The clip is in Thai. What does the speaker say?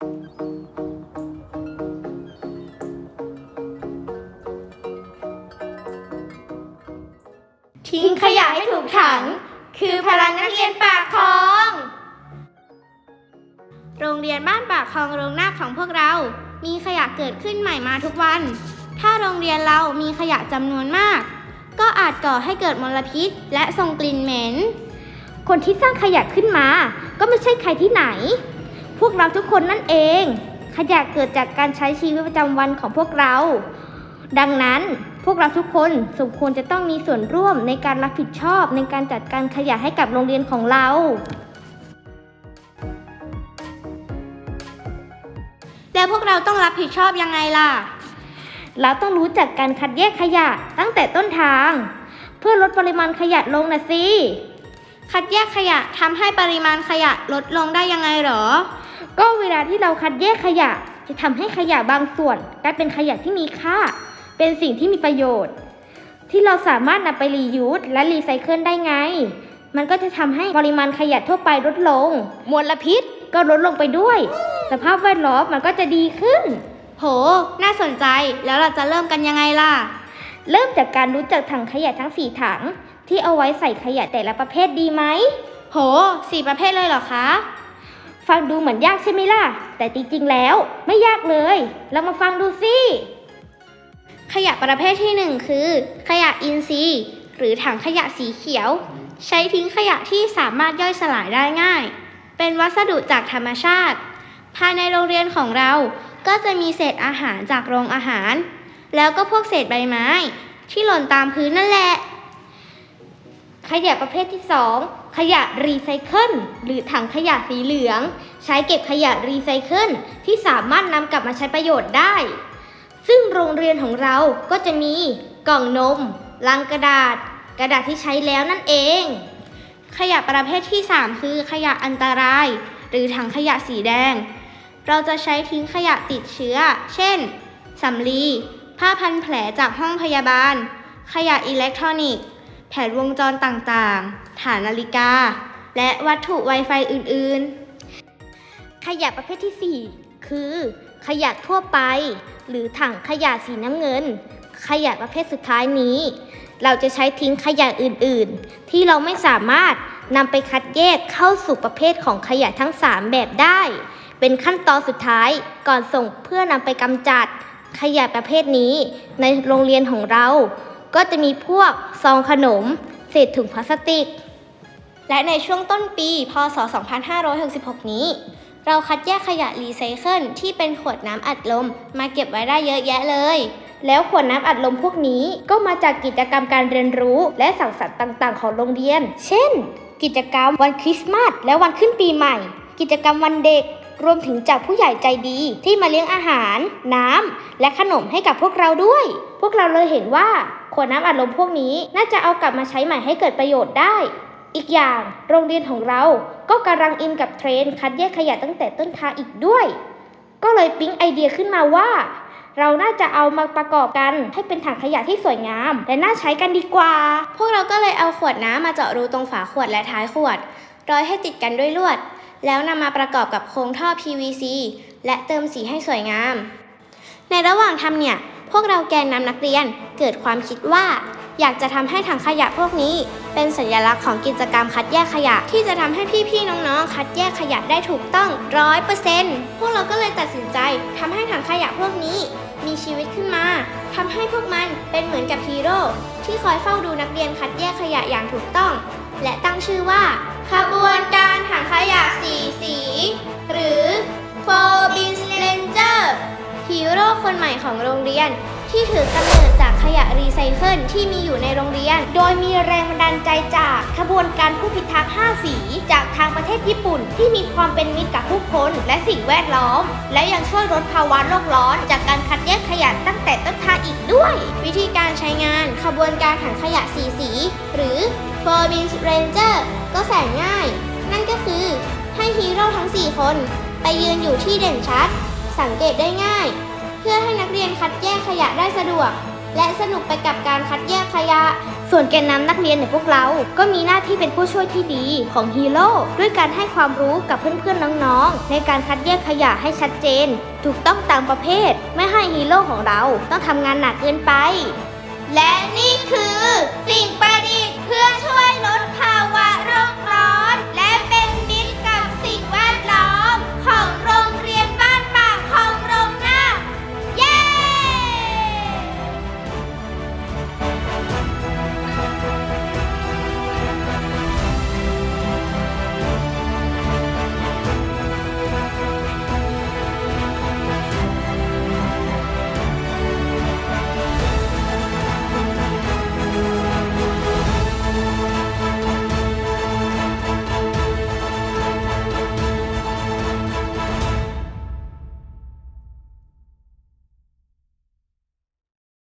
ทิ้งขยะให้ถูกถัง คือพลังนักเรียนปากคลอง โรงเรียนบ้านปากคลองโรงนาคของพวกเรา มีขยะเกิดขึ้นใหม่มาทุกวัน ถ้าโรงเรียนเรามีขยะจำนวนมาก ก็อาจก่อให้เกิดมลพิษ และส่งกลิ่นเหม็น คนที่สร้างขยะขึ้นมา ก็ไม่ใช่ใครที่ไหน พวกเราทุกคนนั่นเอง ขยะเกิดจากการใช้ชีวิตประจำวันของพวกเรา ดังนั้นพวกเราทุกคนสมควรจะต้องมีส่วนร่วมในการรับผิดชอบในการจัดการขยะให้กับโรงเรียนของเรา แล้วพวกเราต้องรับผิดชอบยังไงล่ะ เราต้องรู้จักการคัดแยกขยะตั้งแต่ต้นทาง เพื่อลดปริมาณขยะลงนะสิคัดแยกขยะทำให้ปริมาณขยะลดลงได้ยังไงหรอ ก็เวลาที่เราคัดแยกขยะ จะทำให้ขยะบางส่วนกลายเป็นขยะที่มีค่า เป็นสิ่งที่มีประโยชน์ ที่เราสามารถนำไปรียูสและรีไซเคิลได้ไง มันก็จะทำให้ปริมาณขยะทั่วไปลดลง มลพิษก็ลดลงไปด้วย สภาพแวดล้อมมันก็จะดีขึ้น โห น่าสนใจแล้วเราจะเริ่มกันยังไงล่ะ เริ่มจากการรู้จักถังขยะทั้ง 4 ถัง ที่เอาไว้ใส่ขยะแต่ละประเภทดีไหม โห สี่ประเภทเลยเหรอคะ ฟังดูเหมือนยากใช่ไหมล่ะ แต่จริงๆ แล้วไม่ยากเลย เรามาฟังดูสิ ขยะประเภทที่หนึ่งคือ ขยะอินทรีย์ หรือถังขยะสีเขียว ใช้ทิ้งขยะที่สามารถย่อยสลายได้ง่าย เป็นวัสดุจากธรรมชาติ ภายในโรงเรียนของเราก็จะมีเศษอาหารจากโรงอาหาร แล้วก็พวกเศษใบไม้ ที่หล่นตามพื้นนั่นแหละ ขยะประเภทที่ 2 ขยะรีไซเคิลหรือถังขยะสีเหลือง ใช้เก็บขยะรีไซเคิลที่สามารถนำกลับมาใช้ประโยชน์ได้ ซึ่งโรงเรียนของเราก็จะมีกล่องนม ลังกระดาษ กระดาษที่ใช้แล้วนั่นเอง ขยะประเภทที่ 3 คือขยะอันตราย หรือถังขยะสีแดง เราจะใช้ทิ้งขยะติดเชื้อ เช่นสำลีผ้าพันแผลจากห้องพยาบาล ขยะอิเล็กทรอนิกส์ แผนวงจรต่างๆ ฐานนาฬิกา และวัตถุ Wi-Fi อื่นๆ ขยะประเภทที่ 4 คือ ขยะทั่วไป หรือถังขยะสีน้ำเงิน ขยะประเภทสุดท้ายนี้ เราจะใช้ทิ้งขยะอื่นๆ ที่เราไม่สามารถนำไปคัดแยกเข้าสู่ประเภทของขยะทั้ง 3 แบบได้ เป็นขั้นตอนสุดท้ายก่อนส่งเพื่อนำไปกำจัดขยะประเภทนี้ในโรงเรียนของเรา ก็จะมีพวกซองขนม เศษถุงพลาสติก และในช่วงต้นปี พศ 2566 นี้ เราคัดแยกขยะรีไซเคิลที่เป็นขวดน้ำอัดลมมาเก็บไว้ได้เยอะแยะเลย แล้วขวดน้ำอัดลมพวกนี้ก็มาจากกิจกรรมการเรียนรู้และสังสรรค์ต่าง ๆ ของโรงเรียน เช่น กิจกรรมวันคริสต์มาสและวันขึ้นปีใหม่ กิจกรรมวันเด็กรวมถึงจากผู้ใหญ่ใจดีที่มาเลี้ยงอาหาร น้ำ และขนมให้กับพวกเราด้วย พวกเราเลยเห็นว่า วดน้ำอัดลมพวกนี้น่าจะเอากลับมาใช้ใหม่ให้เกิดประโยชน์ได้ อีกอย่างโรงเรียนของเราก็กำลังอินกับเทรนด์คัดแยกขยะตั้งแต่ต้นทางอีกด้วย ก็เลยปิ๊งไอเดียขึ้นมาว่า เราน่าจะเอามาประกอบกันให้เป็นถังขยะที่สวยงาม และน่าใช้กันดีกว่า พวกเราก็เลยเอาขวดน้ำมาเจาะรูตรงฝาขวดและท้ายขวดร้อยให้ติดกันด้วยลวด แล้วนำมาประกอบกับโครงท่อ PVC และเติมสีให้สวยงาม ในระหว่างทำเนี่ย พวกเราแกนนำนักเรียน เกิดความคิดว่า อยากจะทำให้ถังขยะพวกนี้ เป็นสัญลักษณ์ของกิจกรรมคัดแยกขยะ ที่จะทำให้พี่ๆน้องๆคัดแยกขยะได้ถูกต้องร้อยเปอร์เซ็นต์พวกเราก็เลยตัดสินใจทำให้ถังขยะพวกนี้มีชีวิตขึ้นมาทำให้พวกมันเป็นเหมือนกับฮีโร่ที่คอยเฝ้าดูนักเรียนคัดแยกขยะอย่างถูกต้อง และตั้งชื่อว่า ขบวนการถังขยะสีสี หรือ Four Beans Ranger ฮีโร่คนใหม่ของโรงเรียนที่ถือกำเนิดจา ขยะรีไซเคิลที่มีอยู่ในโรงเรียน โดยมีแรงบันดาลใจจากขบวนการผู้พิทักษ์ 5 สี จากทางประเทศญี่ปุ่น ที่มีความเป็นมิตรกับผู้คนและสิ่งแวดล้อม และยังช่วยลดภาวะโลกร้อน จากการคัดแยกขยะตั้งแต่ต้นทางอีกด้วย วิธีการใช้งานขบวนการถังขยะสีสี หรือ Four Beans Ranger ก็แสนง่าย นั่นก็คือให้ฮีโร่ทั้ง 4 คน ไปยืนอยู่ที่เด่นชัด สังเกตได้ง่าย เพื่อให้นักเรียนคัดแยกขยะได้สะดวก และสนุกไปกับการคัดแยกขยะ ส่วนแกนนำนักเรียนอย่างพวกเรา ก็มีหน้าที่เป็นผู้ช่วยที่ดีของฮีโร่ด้วยการให้ความรู้กับเพื่อนๆน้องๆ ในการคัดแยกขยะให้ชัดเจน ถูกต้องตามประเภท ไม่ให้ฮีโร่ของเราต้องทำงานหนักเกินไป และ